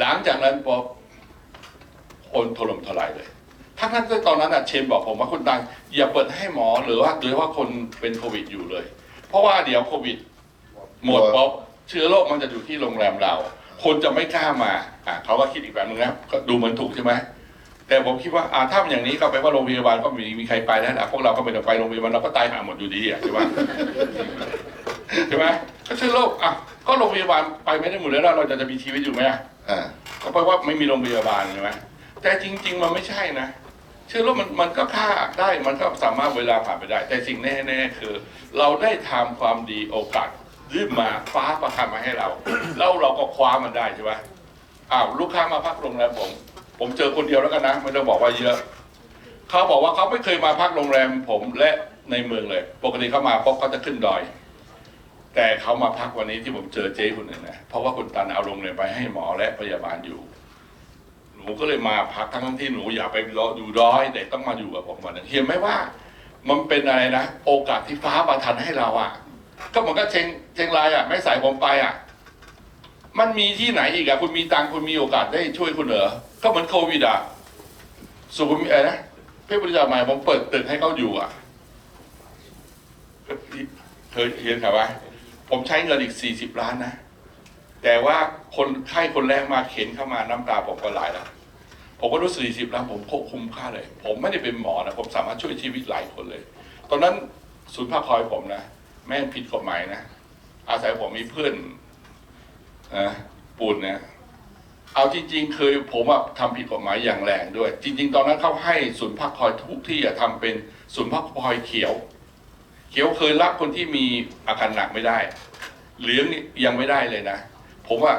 หลังจากนั้นป๊บคนถล่มทลายเลยทั้งนั้นตอนนั้นอะเชนบอกผมว่าคุณตังอย่าเปิดให้หมอหรือว่าโดยเฉพาคนเป็นโควิดอยู่เลย เพราะว่าเดี๋ยวโควิดหมดป๊บเชื้อโรคมันจะอยู่ที่โรงแรมเรา คนจะไม่กล้ามาอะเขาก็คิดอีกแบบนึงนะก็ดูเหมือนถูกใช่ไหมแต่ผมคิดว่าอ่าถ้ามันอย่างนี้ก็แปลว่าโรงพยาบาลก็มีมีใครไปแล้วนะพวกเราก็ไม่ต้องไปโรงพยาบาลเราก็ตายหาหมดอยู่ดีอะใช่ไหมใช่ไหมก็เชื้อโรคอะก็โรงพยาบาลไปไม่ได้หมดแล้วเราจะจะมีชีวิตอยู่ไหมอะ อ่าก็แปลว่าไม่มีโรงพยาบาลใช่ไหมแต่จริง ๆ มันไม่ใช่นะเชื้อโรคมันมันก็ฆ่าได้มันก็สามารถเวลาผ่านไปได้ แต่สิ่งแน่ๆคือ เราได้ทำความดีโอกาสยื่นมาฟ้าประทานมาให้เรา แล้วเราก็คว้ามันได้ใช่ไหมอ้าวลูกค้ามาพักโรงแรมผม ผมเจอคนเดียวแล้วกันนะไม่ต้องบอกว่าเยอะเขาบอกว่าเขาไม่เคยมาพักโรงแรมผมและในเมืองเลย ปกติเขามาปุ๊บเขาจะขึ้นดอย แต่เขามาพักวันนี้ที่ผมเจอเจ๊คนหนึ่งนะเพราะว่าคุณตันเอาโรงแรมไปให้หมอและพยาบาลอยู่ หนูก็เลยมาพักทั้งที่หนูอยากไปรออยู่ร้อยแต่ต้องมาอยู่กับผมวันนั้นเห็นไหมว่า มันเป็นอะไรนะโอกาสที่ฟ้าประทานให้เราอะ ก็เหมือนกับเชงเชงรายอะ ไม่ใส่ผมไปอะ มันมีที่ไหนอีกอะคุณมีตังคุณมีโอกาสได้ช่วยคุณเหรอก็เหมือนโควิดอะสุขุมอะไรนะเพชรบุรีจ่าใหม่ผมเปิดตึกให้เขาอยู่อะเคยเห็นครับว่า ผมใช้เงินอีกสี่สิบล้านนะ แต่ว่าคนไข้คนแรกมาเข็นเข้ามาน้ำตาผมก็ไหลแล้ว ผมก็รู้สี่สิบล้านผมคตรคุ้มค่าเลย ผมไม่ได้เป็นหมอนะ ผมสามารถช่วยชีวิตหลายคนเลย ตอนนั้นศูนย์พักคอยผมนะ แม่ผิดกฎหมายนะ อาศัยผมมีเพื่อนนะปูนเนี่ยเอาจริง ๆ เคยผมอะทำผิดกฎหมายอย่างแรงด้วย จริง ๆ ตอนนั้นเขาให้ศูนย์พักคอยทุกที่อะทำเป็นศูนย์พักคอยเขียว เขียวเคยรับคนที่มีอาการหนักไม่ได้ เหลืองนี่ยังไม่ได้เลยนะ ผมว่า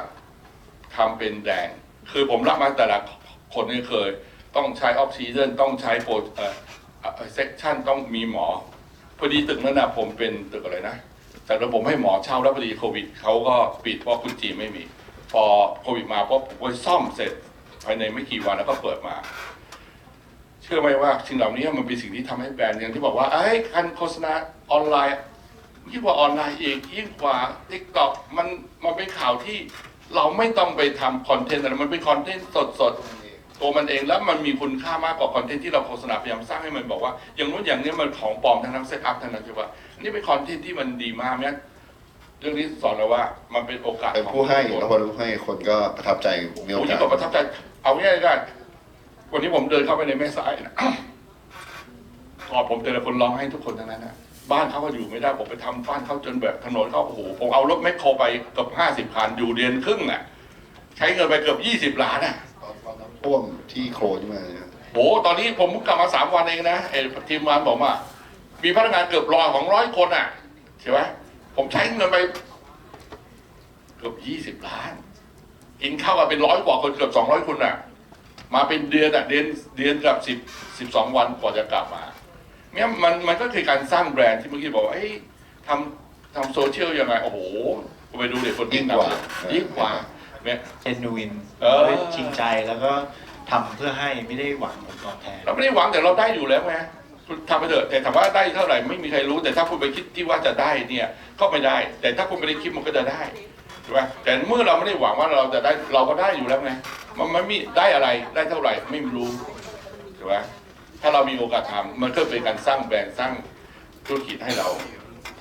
ทำเป็นแดง คือผมรับมาแต่ละคนนี่เคย ต้องใช้ออกซิเจนต้องใช้โปรเซ็กชันต้องมีหมอ พอดีตึกนั้นนะผมเป็นตึกอะไรนะ แต่แล้วผมให้หมอเช่าแล้วพอดีโควิดเขาก็ปิดเพราะคุณจีไม่มี พอโควิดมาปุ๊บผมก็ซ่อมเสร็จภายในไม่กี่วันแล้วก็เปิดมา เชื่อไหมว่าสิ่งเหล่านี้มันเป็นสิ่งที่ทำให้แบรนด์อย่างที่บอกว่าไอ้ยการโฆษณาออนไลน์ยิ่งกว่าออนไลน์อีกยิ่งกว่าทิกตอกมันมันเป็นข่าวที่เราไม่ต้องไปทำคอนเทนต์อะไรมันเป็นคอนเทนต์สดๆตัวมันเองแล้วมันมีคุณค่ามากกว่าคอนเทนต์ที่เราโฆษณาพยายามสร้างให้มันบอกว่า อย่างนู้นอย่างนี้มันของปลอมทั้งนั้นเซตอัพทั้งนั้นใช่ปะอันนี่เป็นคอนเทนต์ที่มันดีมากเนี่ยเรื่องนี้สอนเราว่ามันเป็นโอกาสเป็นของผู้ให้ทุกคนแล้วพอผู้ให้คนก็ประทับใจมีผโอมกายิ่สงกว่าประทับใจเอาง่ายๆก็ วันนี้ผมเดินเข้าไปในแม่สายนะกอดผมแต่ละคนร้องให้ทุกคนทั้งนั้นนะบ้านเขาก็อยู่ไม่ได้ผมไปทำบ้านเขาจนแบบถนนเขาโอ้โหผมเอารถแมคโครไปเกือบห้าสิบคันอยู่เดือนครึ่งน่ะ ใช้เงินไปเกือบยี่สิบล้านอะท่วมที่โคลนขึ้นมาเนี่ยโหตอนนี้ผมเพิ่งกลับมาสามวันเองนะไอ้ทีมงานผมอะมีพนักงานเกือบร้อยของร้อยคนอะใช่ไหมผมใช้เงินไปเกือบยี่สิบล้าน กินข้าวกันเป็นร้อยกว่าคนเกือบสองร้อยคนอะ มาเป็นเดือนอะเดือนเดือนกับสิบสิบสองวันกว่าจะกลับมาเนี่ยมันมันก็คือการสร้างแบรนด์ที่เมื่อกี้บอกว่าเอ้ยทำทำโซเชียลยังไง โอ้โหไปดูเด็กคนยิ่งกว่ายิ่งกว่าเนี่ยเจนนูอินเออจริงใจแล้วก็ทำเพื่อให้ไม่ได้หวังผลตอบแทน เราไม่ได้หวังแต่เราได้อยู่แล้วไงคุณทำไปเถอะแต่ถามว่าได้เท่าไหร่ไม่มีใครรู้แต่ถ้าคุณไปคิดที่ว่าจะได้เนี่ยก็ไม่ได้ แต่ถ้าคุณไม่ได้คิดมันก็จะได้ ใช่ไหมแต่เมื่อเราไม่ได้หวังว่าเราจะได้เราก็ได้อยู่แล้วไงมันไม่มีได้อะไรได้เท่าไหร่ไม่รู้ใช่ไหมถ้าเรามีโอกาสทำมันก็เป็นการสร้างแบรนด์สร้างธุรกิจให้เรา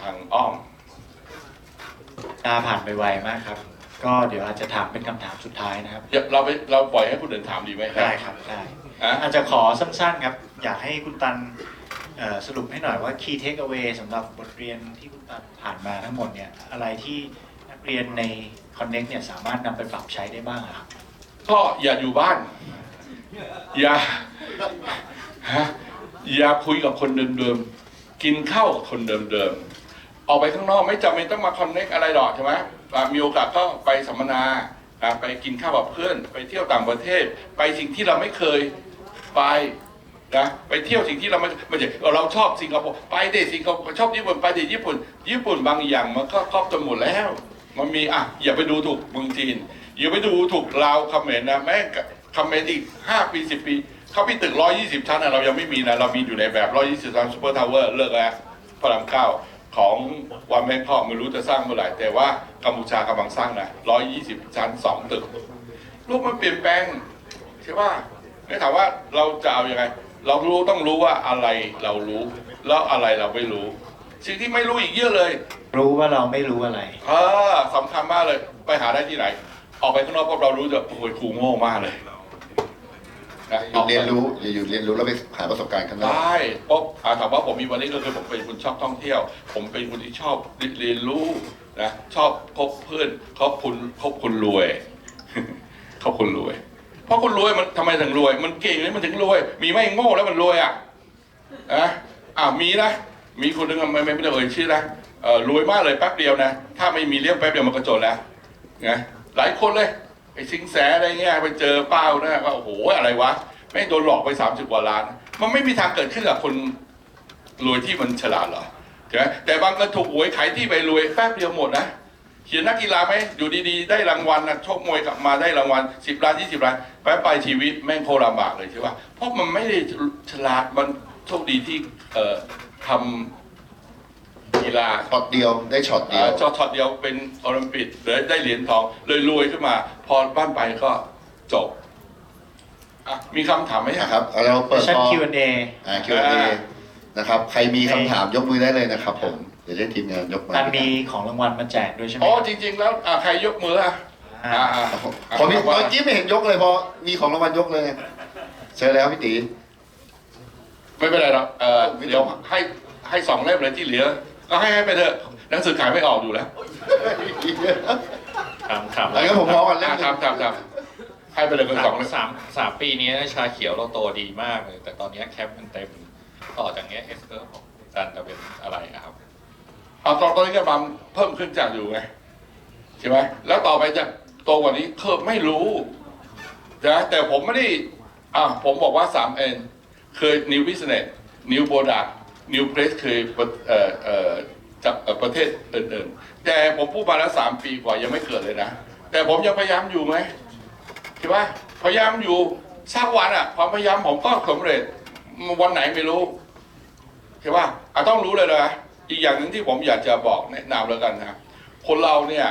ทางอ้อมตาผ่านไปไวมากครับ ก็เดี๋ยวอาจจะถามเป็นคำถามสุดท้ายนะครับเดี๋ยวเราไปเราปล่อยให้คนอื่นถามดีไหมได้ครับได้อะอาจจะขอสั้นๆครับ อยากให้คุณตันเอ่อสรุปให้หน่อยว่า key takeaway สำหรับบทเรียนที่คุณตันผ่านมาทั้งหมดเนี่ยอะไรที่นัก เรียนใน Connect เนี่ยสามารถนำไปปรับใช้ได้บ้างอะครับ ก็อย่าอยู่บ้าน อย่าฮะอย่าคุยกับคนเดิมๆ กินข้าวกับคนเดิมๆ ออกไปข้างนอกไม่จำเป็นต้องมาคอนเน็กอะไรหรอกใช่ไหมอะมีโอกาสก็ไปสัมมนาอะไปกินข้าวกับเพื่อน ไปเที่ยวต่างประเทศ ไปสิ่งที่เราไม่เคยไปนะไปเที่ยวสิ่งที่เราไม่ไม่ใช่เราชอบสิงคโปร์ไปเดสิงคโปร์ชอบญี่ปุ่นไปเดญี่ปุ่น ญี่ปุ่นบางอย่างมันก็ครอบจนหมดแล้ว มันมีอะอย่าไปดูถูกเมืองจีน อย่าไปดูถูกลาวเขมรนะแม่งเขมรอีกห้าปีสิบปี เขามีตึกร้อยยี่สิบชั้นนะเรายังไม่มีนะเรามีอยู่ในแบบร้อยยี่สิบชั้นซูเปอร์ทาวเวอร์เลิกแล้วพระรามเก้าของวันแม่พ่อไม่รู้จะสร้างเมื่อไหร่ แต่ว่ากัมพูชากำลังสร้างนะร้อยยี่สิบชั้นสองตึกโลกมันเปลี่ยนแปลงใช่ป่ะไม่ถามว่าเราจะเอาอยัางไง เรารู้ต้องรู้ว่าอะไรเรารู้ แล้วอะไรเราไม่รู้ สิ่งที่ไม่รู้อีกเยอะเลย รู้ว่าเราไม่รู้อะไรเออสำคัญมากเลย ไปหาได้ที่ไหน ออกไปข้างนอกพวกเรารู้จะโอ้ยครูโง่มากเลยนะหยุดเรียนรู้อย่าหยุดเรียนรู้แล้วไปหาประสบการณ์ข้างนอกได้เพราะอ่าถามว่าผมมีวันนี้ก็คือผมเป็นคนชอบท่องเที่ยว ผมเป็นคนที่ชอบเรียนรู้นะชอบคบเพื่อนคบคุณคบคนรวยคบคนรวย เพราะคนรวยมันทำไมถึงรวย มันเก่งเลยมันถึงรวย มีไหม่โง่แล้วมันรวยอะอะอ่ามีนะมีคนหนึงอะไม่ไม่ไม่ได้เอ่ยชื่อนะเออ รวยมากเลยแป๊บเดียวนะ ถ้าไม่มีเลี้ยงแป๊บเดียวมันก็จนแล้วไงหลายคนเลยไอ้สิงแสอะไรเงี้ยไปเจอเป้านะก็โอ้โหอะไรวะแม่งโดนหลอกไปสามสิบกว่าล้าน มันไม่มีทางเกิดขึ้นกับคนรวยที่มันฉลาดหรอใช่ไหมแต่บางคนถูกหวยขายที่ไปรวยแป๊บเดียวหมดนะเขียนนักกีฬาไหมอยู่ดีๆ ได้รางวัลนะชกมวยกลับมาได้รางวัลสิบล้านยี่สิบล้านแป๊บไปชีวิตแม่งโครลำบากเลยใช่ปะเพราะมันไม่ได้ฉลาดมันโชคดีที่เอ่อทำ กีฬาช็อตเดียวได้ช็อตเดียวอ่าช็อตช็อตเดียวเป็นโอลิมปิกเลยได้เหรียญทองเลยรวยขึ้นมา พอบ้านไปก็จบอะมีคำถามไหมนะครับเอาเราเปิดชั้น คอ Q&A อ่า Q&A นะครับ ใครมีคำถามยกมือได้เลยนะครับผม เดี๋ยวให้ทีมงานยกมือตันมีของรางวัลมาแจกด้วยใช่ไหมอ๋อจริง ๆ แล้วอะใครยกมืออะอ่าอ่าอ่าผมนี่ว่าเมื่อกี้ไม่เห็นยกเลยพอมีของรางวัลยกเลยเชิญแล้วพี่ตี ไม่เป็นไรหรอกเออไม่ต้องเดี๋ยวให้ให้สองเล่มเลยที่เหลือ ก็ให้ให้ไปเถอะหนังสือขายไม่ออกอยู่แล้วถามถามแล้วก็ผมพอกันเล่อะมหนึ่งทำทำทำให้ไปเลยคนสองเล่มสามสามปีนี้ชาเขียวเราโตดีมากเลย แต่ตอนนี้แคปมันเต็มต่อจากเนี้เอสเกอร์ของดันจะเป็นอะไรอะครับเอาตอนตอนนี้ก็มันเพิ่มขึ้นจากอยู่ไงใช่ไหมแล้วต่อไปจะโตกว่านี้เคยไม่รู้นะแต่ผมไม่ได้อะผมบอกว่า 3N เคย New Business New Product New Place เคยประเอ่อเอ่อจากเอ่อประเทศอื่นๆ แต่ผมพูดมาแล้วสามปีกว่ายังไม่เกิดเลยนะ แต่ผมยังพยายามอยู่ไหมใช่ปะพยายามอยู่สักวันอะความพยายามผมก็สำเร็จวันไหนไม่รู้ใช่ป่ะอะต้องรู้เลยนะอีกอย่างหนึ่งที่ผมอยากจะบอกแนะนำแล้วกันนะคนเราเนี่ย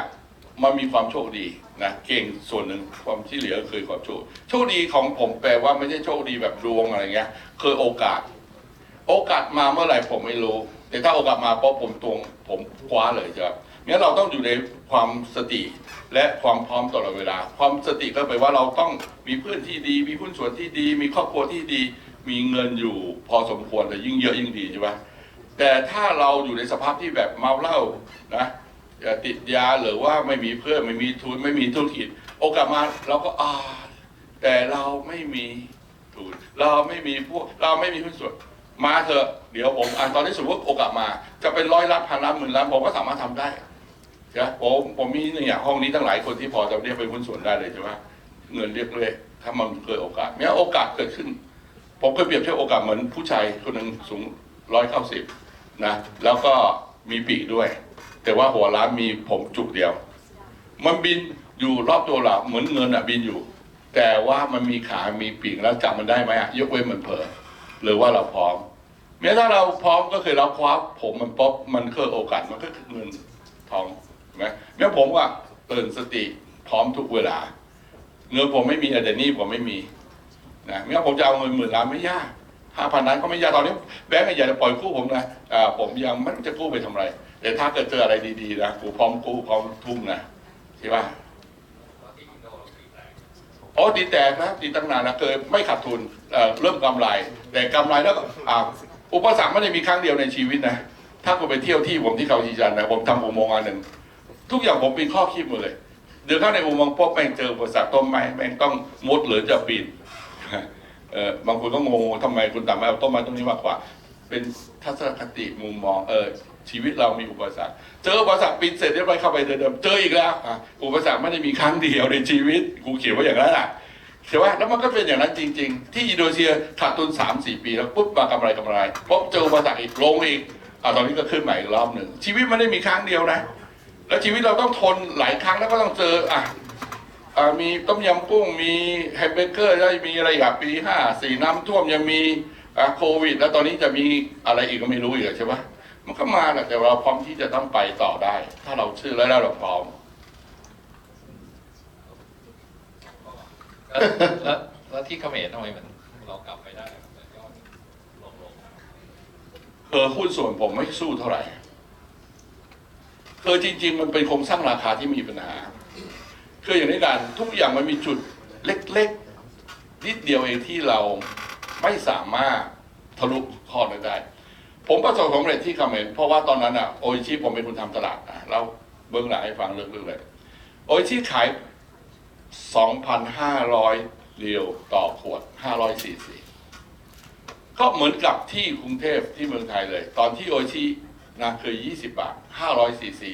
มันมีความโชคดีนะเก่งส่วนหนึ่งความที่เหลือคือความโชคโชคดีของผมแปลว่าไม่ใช่โชคดีแบบดวงอะไรเงี้ยคือโอกาส โอกาสมาเมื่อไหร่ผมไม่รู้ แต่ถ้าโอกาสมาปุ๊บผมตวงผมคว้าเลยจ้ะงั้นเราต้องอยู่ในความสติและความพร้อมตลอดเวลา ความสติก็แปลว่าเราต้องมีเพื่อนที่ดี มีหุ้นส่วนที่ดี มีครอบครัวที่ดี มีเงินอยู่พอสมควรแต่ยิ่งเยอะยิ่งดีใช่ปะแต่ถ้าเราอยู่ในสภาพที่แบบเมาเหล้านะติดยาหรือว่าไม่มีเพื่อนไม่มีทุนไม่มีธุรกิจ โอกาสมาเราก็อ่าแต่เราไม่มีทุนเราไม่มีพวกเราไม่มีหุ้นส่วน มาเถอะเดี๋ยวผมอตอนนี้สมมติโอกาสมา จะเป็นร้อยล้านพันล้านหมื่นล้านผมก็สามารถทำได้ใช่ไหมผมผมมีเนี่ยห้องนี้ตั้งหลายคนที่พอจะเรียกเป็นหุ้นส่วนได้เลยใช่ไหมเงินเรียกเลย ถ้ามันเคยโอกาสเนี่ยโอกาสเกิดขึ้น ผมเคยเปรียบเทียบโอกาสเหมือนผู้ชายคนหนึ่งสูงร้อยเก้าสิบนะแล้วก็มีปีกด้วย แต่ว่าหัวล้านมีผมจุกเดียว มันบินอยู่รอบตัวเราเหมือนเงินอะบินอยู่ แต่ว่ามันมีขา มีปีกแล้วจับมันได้ไหมอะยกเว้นมันเผลอหรือว่าเราพร้อม แม้ถ้าเราพร้อมก็คือเราคว้าผมมันป๊อปมันคือโอกาสมันก็คือเงินทองเห็นไหมแม้ผมว่าตื่นสติพร้อมทุกเวลาเงินผมไม่มีแต่นี่ผมไม่มีนะแม้ผมจะเอาเงินหมื่นล้านไม่ยากห้าพันล้านก็ไม่ยากตอนนี้แบงก์ใหญ่จะปล่อยกู้ผมนะอ่าผมยังไม่รู้จะกู้ไปทำอะไรแต่ถ้าเกิดเจออะไรดีๆนะกูพร้อมกู้พร้อมทุ่มนะใช่ป่ะอ๋อตีแตกนะตีตั้งนานนะเคยไม่ขาดทุนเเริ่มกำไร แต่กำไรแล้วก็อ่า อุปสรรคไม่ได้มีครั้งเดียวในชีวิตนะ ถ้าคุณไปเที่ยวที่ผมที่เขาชีจันนะผมทำอุโมงค์อันหนึ่งทุกอย่างผมเป็นข้อคิดหมดเลย เดินเข้าในอุโมงค์ปุ๊บแม่งเจออุปสรรคต้นไม้แม่งต้องมุดหรือจะปีนเออบางคนก็งงทำไมคุณต่ำไม่เอาต้นไม้ต้นนี้มากกว่า เป็นทัศนคติมุมมองเออชีวิตเรามีอุปสรรค เจออุปสรรคปีนเสร็จเรียบร้อยเข้าไปเดิมๆเจออีกแล้วอะอุปสรรคไม่ได้มีครั้งเดียวในชีวิตกูเขียนไว้อย่างนั้นอะ ใช่ไหมแล้วมันก็เป็นอย่างนั้นจริง ๆ ที่อินโดนีเซียขาดทุนสามสี่ปีแล้วปุ๊บมากำไรกำไรปุ๊บเจออุปสรรคอีกลงอีกอะตอนนี้ก็ขึ้นใหม่อีกรอบหนึ่งชีวิตมันไม่ได้มีครั้งเดียวนะ แล้วชีวิตเราต้องทนหลายครั้งแล้วก็ต้องเจออะอะมีต้มยำกุ้งมีแฮมเบอร์เกอร์แล้วมีอะไรอีกอะปีห้าสี่น้ำท่วมยังมีอะโควิด แล้วตอนนี้จะมีอะไรอีกก็ไม่รู้อีกอะใช่ปะมันก็มาแหละแต่เราพร้อมที่จะต้องไปต่อได้ ถ้าเราเชื่อแล้วเราพร้อม แล้วแล้วที่เขมรทำไมมันเรากลับไปได้ยอดลงลงเออหุ้นส่วนผมไม่สู้เท่าไหร่คือจริง ๆ มันเป็นโครงสร้างราคาที่มีปัญหาคืออย่างนี้การทุกอย่างมันมีจุดเล็กๆนิดเดียวเองที่เราไม่สามารถทะลุข้อนั้นได้ ผมประสบความสำเร็จที่เขมรเพราะว่าตอนนั้นอะโอชิผมเป็นคนทำตลาดนะเราเบื้องหลังให้ฟังเรื่องๆเลยโอชิขาย 2,500เรียวต่อขวด 500ซีซีก็เหมือนกับที่กรุงเทพที่เมืองไทยเลย ตอนที่โอชินะคือ20 บาท 500ซีซี